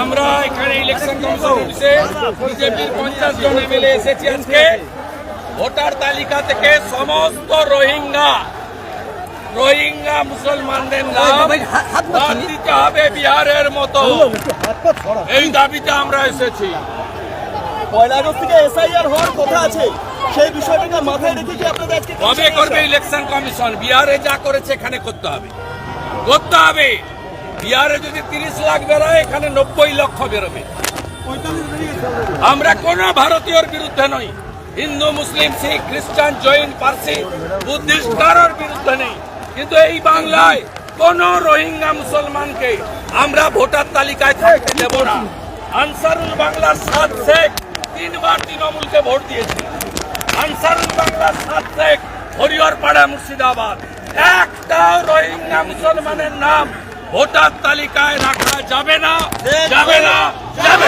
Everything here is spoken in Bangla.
আমরা এখানে ইলেকশন কমিশন অফিসে বিজেপির পঞ্চাশ জন এমএলএ এসেছি আজকে। ভোটার তালিকা থেকে সমস্ত রোহিঙ্গা। রোহিঙ্গা মুসলমানদের নাম বাদ দিতে হবে বিহারের মতো। এই দাবিতে আমরা এসেছি। পয়লা আগস্ট থেকে এসআইআর হওয়ার কথা আছে। সেই বিষয়টাকে মাথায় রেখে কি আপনাদের আজকে কবে করবে ইলেকশন কমিশন বিহারে যা করেছে এখানে করতে হবে। করতে হবে। বিহারে যদি তিরিশ লাখ বেরোয় এখানে নব্বই লক্ষ বেরোবে। আমরা কোন ভারতীয়র বিরুদ্ধে নই। হিন্দু মুসলিম শিখ খ্রিস্টান জৈন পার্সি বুদ্ধিস্ট কারোর বিরুদ্ধে নেই। কিন্তু এই বাংলায় কোন রোহিঙ্গা মুসলমানকে আমরা ভোটার তালিকায় থাকতে দেব না। আনসারুল বাংলার সাত শেখ তিনবার তৃণমূলকে ভোট দিয়েছে। আনসারুল বাংলার সাত শেখ হরিহরপাড়া মুর্শিদাবাদ। একটা রোহিঙ্গা মুসলমানের নাম ভোটার তালিকায় রাখা যাবে না যাবে না যাবে না।